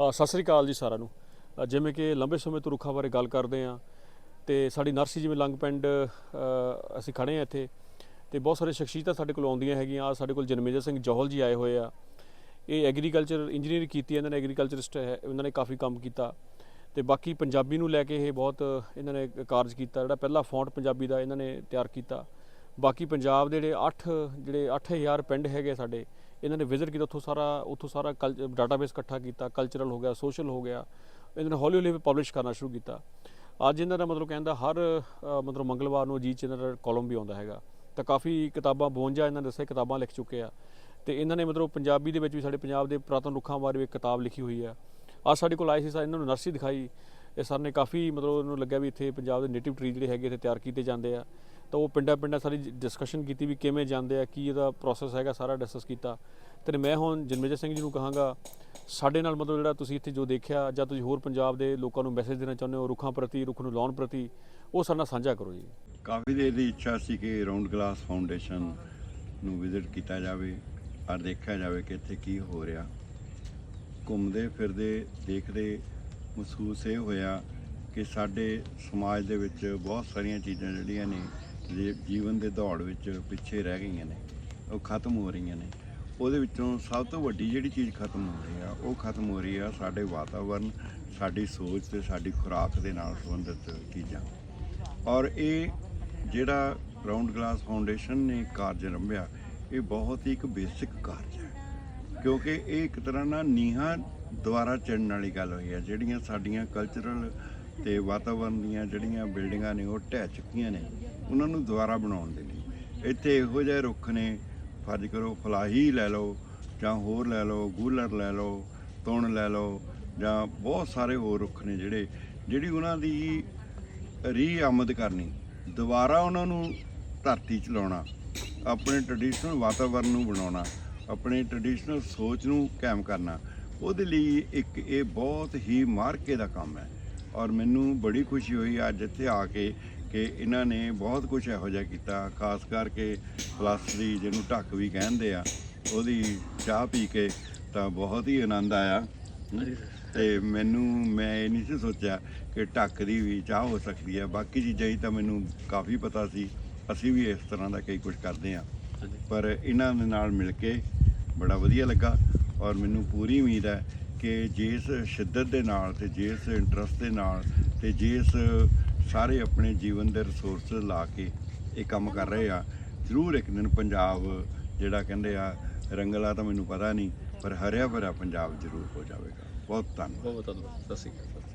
ਸਤਿ ਸ੍ਰੀ ਅਕਾਲ ਜੀ ਸਾਰਿਆਂ ਨੂੰ। ਜਿਵੇਂ ਕਿ ਲੰਬੇ ਸਮੇਂ ਤੋਂ ਰੁੱਖਾਂ ਬਾਰੇ ਗੱਲ ਕਰਦੇ ਆ ਤੇ ਸਾਡੀ ਨਰਸਰੀ ਜਿਵੇਂ ਲੰਗ ਪਿੰਡ ਅਸੀਂ ਖੜੇ ਆ ਇੱਥੇ ਤੇ ਬਹੁਤ ਸਾਰੇ ਸ਼ਖਸੀਅਤਾਂ ਸਾਡੇ ਕੋਲ ਆਉਂਦੀਆਂ ਹੈਗੀਆਂ। ਆ ਸਾਡੇ ਕੋਲ ਜਨਮੇਜਰ ਸਿੰਘ ਜੋਹਲ ਜੀ ਆਏ ਹੋਏ ਆ। ਇਹ ਐਗਰੀਕਲਚਰ ਇੰਜੀਨੀਅਰ ਕੀਤੀ ਇਹਨਾਂ ਨੇ ਐਗਰੀਕਲਚਰਿਸਟ ਹੈ, ਇਹਨਾਂ ਨੇ ਕਾਫੀ ਕੰਮ ਕੀਤਾ ਤੇ ਬਾਕੀ ਪੰਜਾਬੀ ਨੂੰ ਲੈ ਕੇ ਇਹ ਬਹੁਤ ਇਹਨਾਂ ਨੇ ਕਾਰਜ ਕੀਤਾ। ਜਿਹੜਾ ਪਹਿਲਾ ਫੌਂਟ ਪੰਜਾਬੀ ਦਾ ਇਹਨਾਂ ਨੇ ਤਿਆਰ ਕੀਤਾ। ਬਾਕੀ ਪੰਜਾਬ ਦੇ ਜਿਹੜੇ 8 ਜਿਹੜੇ 8000 ਪਿੰਡ ਹੈਗੇ ਸਾਡੇ ਇਹਨਾਂ ਨੇ ਵਿਜ਼ਿਟ ਕੀਤਾ, ਉੱਥੋਂ ਸਾਰਾ ਉੱਥੋਂ ਸਾਰਾ ਡਾਟਾਬੇਸ ਇਕੱਠਾ ਕੀਤਾ ਕਲਚਰਲ ਹੋ ਗਿਆ ਸੋਸ਼ਲ ਹੋ ਗਿਆ। ਇਹਨਾਂ ਨੇ ਹੌਲੀ ਹੌਲੀ ਪਬਲਿਸ਼ ਕਰਨਾ ਸ਼ੁਰੂ ਕੀਤਾ। ਅੱਜ ਇਹਨਾਂ ਦਾ ਮਤਲਬ ਕਹਿੰਦਾ ਹਰ ਮਤਲਬ ਮੰਗਲਵਾਰ ਨੂੰ ਅਜੀਤ ਚ ਇਹਨਾਂ ਦਾ ਕਾਲਮ ਵੀ ਆਉਂਦਾ ਹੈਗਾ। ਤਾਂ ਕਾਫੀ ਕਿਤਾਬਾਂ 52 ਇਹਨਾਂ ਨੇ ਦੱਸਿਆ ਕਿਤਾਬਾਂ ਲਿਖ ਚੁੱਕੇ ਆ। ਤੇ ਇਹਨਾਂ ਨੇ ਮਤਲਬ ਪੰਜਾਬੀ ਦੇ ਵਿੱਚ ਵੀ ਸਾਡੇ ਪੰਜਾਬ ਦੇ ਪੁਰਾਤਨ ਰੁੱਖਾਂ ਬਾਰੇ ਵੀ ਇੱਕ ਕਿਤਾਬ ਲਿਖੀ ਹੋਈ ਆ। ਆ ਸਾਡੇ ਕੋਲ ਆਏ ਸੀ, ਸਰ, ਇਹਨਾਂ ਨੂੰ ਨਰਸਰੀ ਦਿਖਾਈ। ਇਹ ਸਰ ਨੇ ਕਾਫੀ ਮਤਲਬ ਉਹਨੂੰ ਲੱਗਿਆ ਵੀ ਇੱਥੇ ਪੰਜਾਬ ਦੇ ਨੇਟਿਵ ਟਰੀ ਜਿਹੜੇ ਹੈਗੇ ਇੱਥੇ ਤਿਆਰ ਕੀਤੇ ਜਾਂਦੇ ਆ। ਤਾਂ ਉਹ ਪਿੰਡਾਂ ਪਿੰਡਾਂ ਸਾਰੀ ਡਿਸਕਸ਼ਨ ਕੀਤੀ ਵੀ ਕਿਵੇਂ ਜਾਂਦੇ ਆ, ਕੀ ਇਹਦਾ ਪ੍ਰੋਸੈਸ ਹੈਗਾ, ਸਾਰਾ ਡਿਸਕਸ ਕੀਤਾ। ਤੇ ਮੈਂ ਹੁਣ ਜਨਮੇਜਰ ਸਿੰਘ ਜੀ ਨੂੰ ਕਹਾਂਗਾ, ਸਾਡੇ ਨਾਲ ਮਤਲਬ ਜਿਹੜਾ ਤੁਸੀਂ ਇੱਥੇ ਜੋ ਦੇਖਿਆ, ਜਾਂ ਤੁਸੀਂ ਹੋਰ ਪੰਜਾਬ ਦੇ ਲੋਕਾਂ ਨੂੰ ਮੈਸੇਜ ਦੇਣਾ ਚਾਹੁੰਦੇ ਹੋ, ਰੁੱਖਾਂ ਪ੍ਰਤੀ, ਰੁੱਖ ਨੂੰ ਲਾਉਣ ਪ੍ਰਤੀ, ਉਹ ਸਾਡੇ ਨਾਲ ਸਾਂਝਾ ਕਰੋ ਜੀ। ਕਾਫੀ ਦੇਰ ਦੀ ਇੱਛਾ ਸੀ ਕਿ ਰਾਉਂਡ ਗਲਾਸ ਫਾਊਂਡੇਸ਼ਨ ਨੂੰ ਵਿਜ਼ਿਟ ਕੀਤਾ ਜਾਵੇ ਔਰ ਦੇਖਿਆ ਜਾਵੇ ਕਿ ਇੱਥੇ ਕੀ ਹੋ ਰਿਹਾ। ਘੁੰਮਦੇ ਫਿਰਦੇ, ਦੇਖਦੇ ਮਹਿਸੂਸ ਇਹ ਹੋਇਆ ਕਿ ਸਾਡੇ ਸਮਾਜ ਦੇ ਵਿੱਚ ਬਹੁਤ ਸਾਰੀਆਂ ਚੀਜ਼ਾਂ ਜਿਹੜੀਆਂ ਨੇ ਜੇ ਜੀਵਨ ਦੇ ਦੌੜ ਵਿੱਚ ਪਿੱਛੇ ਰਹਿ ਗਈਆਂ ਨੇ, ਉਹ ਖਤਮ ਹੋ ਰਹੀਆਂ ਨੇ, ਉਹਦੇ ਵਿੱਚੋਂ ਸਭ ਤੋਂ ਵੱਡੀ ਜਿਹੜੀ ਚੀਜ਼ ਖਤਮ ਹੋ ਰਹੀ ਆ, ਉਹ ਖਤਮ ਹੋ ਰਹੀ ਆ ਸਾਡੇ ਵਾਤਾਵਰਨ, ਸਾਡੀ ਸੋਚ ਤੇ ਸਾਡੀ ਖੁਰਾਕ ਦੇ ਨਾਲ ਸੰਬੰਧਿਤ ਚੀਜ਼ਾਂ। ਔਰ ਇਹ ਜਿਹੜਾ ਰਾਉਂਡ ਗਲਾਸ ਫਾਊਂਡੇਸ਼ਨ ਨੇ ਕਾਰਜ ਰੰਭਿਆ ਇਹ ਬਹੁਤ ਹੀ ਇੱਕ ਬੇਸਿਕ ਕਾਰਜ ਹੈ। ਕਿਉਂਕਿ ਇਹ ਇੱਕ ਤਰ੍ਹਾਂ ਨਾਲ ਨੀਹਾਂ ਦੁਆਰਾ ਚੜਨ ਵਾਲੀ ਗੱਲ ਹੋਈ ਹੈ, ਜਿਹੜੀਆਂ ਸਾਡੀਆਂ ਕਲਚਰਲ ਤੇ ਵਾਤਾਵਰਨ ਦੀਆਂ ਜਿਹੜੀਆਂ ਬਿਲਡਿੰਗਾਂ ਨੇ, ਉਹ ਢਹਿ ਚੁੱਕੀਆਂ ਨੇ। ਉਹਨਾਂ ਨੂੰ ਦੁਬਾਰਾ ਬਣਾਉਣ ਦੇ ਲਈ। ਇੱਥੇ ਇਹੋ ਜਿਹੇ ਰੁੱਖ ਨੇ, ਫਰਜ਼ ਕਰੋ ਫਲਾਹੀ ਲੈ ਲਓ, ਜਾਂ ਹੋਰ ਲੈ ਲਓ, ਗੂਲਰ ਲੈ ਲਓ, ਤੁਣ ਲੈ ਲਓ, ਜਾਂ ਬਹੁਤ ਸਾਰੇ ਹੋਰ ਰੁੱਖ ਨੇ ਜਿਹੜੇ, ਜਿਹੜੀ ਉਹਨਾਂ ਦੀ ਰੀਆਮਦ ਕਰਨੀ। ਦੁਬਾਰਾ ਉਹਨਾਂ ਨੂੰ ਧਰਤੀ 'ਚ ਲਾਉਣਾ, ਆਪਣੇ ਟ੍ਰੈਡੀਸ਼ਨਲ ਵਾਤਾਵਰਨ ਨੂੰ ਬਣਾਉਣਾ, ਆਪਣੇ ਟ੍ਰੈਡੀਸ਼ਨਲ ਸੋਚ ਨੂੰ ਕਾਇਮ ਕਰਨਾ, ਉਹਦੇ ਲਈ ਇੱਕ ਇਹ ਬਹੁਤ ਹੀ ਮਾਰਕੇ ਦਾ ਕੰਮ ਹੈ। ਔਰ ਮੈਨੂੰ ਬੜੀ ਖੁਸ਼ੀ ਹੋਈ ਅੱਜ ਇੱਥੇ ਆ ਕੇ ਕਿ ਇਹਨਾਂ ਨੇ ਬਹੁਤ ਕੁਝ ਇਹੋ ਜਿਹਾ ਕੀਤਾ, ਖਾਸ ਕਰਕੇ ਪਲੱਸ ਦੀ ਜਿਹਨੂੰ ਢੱਕ ਵੀ ਕਹਿੰਦੇ ਆ, ਉਹਦੀ ਚਾਹ ਪੀ ਕੇ ਤਾਂ ਬਹੁਤ ਹੀ ਆਨੰਦ ਆਇਆ। ਤੇ ਮੈਨੂੰ, ਮੈਂ ਇਹ ਨਹੀਂ ਸੀ ਸੋਚਿਆ ਕਿ ਢੱਕ ਦੀ ਵੀ ਚਾਹ ਹੋ ਸਕਦੀ ਹੈ ਬਾਕੀ ਚੀਜ਼ਾਂ ਹੀ ਤਾਂ ਮੈਨੂੰ ਕਾਫੀ ਪਤਾ ਸੀ, ਅਸੀਂ ਵੀ ਇਸ ਤਰ੍ਹਾਂ ਦਾ ਕਈ ਕੁਝ ਕਰਦੇ ਆ। ਪਰ ਇਹਨਾਂ ਦੇ ਨਾਲ ਮਿਲ ਕੇ ਬੜਾ ਵਧੀਆ ਲੱਗਾ ਔਰ ਮੈਨੂੰ ਪੂਰੀ ਉਮੀਦ ਹੈ ਕਿ ਜਿਸ ਸ਼ਿੱਦਤ ਦੇ ਨਾਲ ਤੇ ਜਿਸ ਇੰਟਰਸਟ ਦੇ ਨਾਲ ਤੇ ਜਿਸ ਸਾਰੇ ਆਪਣੇ ਜੀਵਨ ਦੇ ਰਿਸੋਰਸ ਲਾ ਕੇ ਇਹ ਕੰਮ ਕਰ ਰਹੇ ਆ। ਜ਼ਰੂਰ ਇੱਕ ਦਿਨ ਪੰਜਾਬ, ਜਿਹੜਾ ਕਹਿੰਦੇ ਆ, ਰੰਗਲਾ ਤਾਂ ਮੈਨੂੰ ਪਤਾ ਨਹੀਂ, ਪਰ ਹਰਿਆ ਭਰਿਆ ਪੰਜਾਬ ਜ਼ਰੂਰ ਹੋ ਜਾਵੇਗਾ। ਬਹੁਤ ਧੰਨਵਾਦ। ਬਹੁਤ ਬਹੁਤ ਧੰਨਵਾਦ। ਸਤਿ ਸ੍ਰੀ ਅਕਾਲ।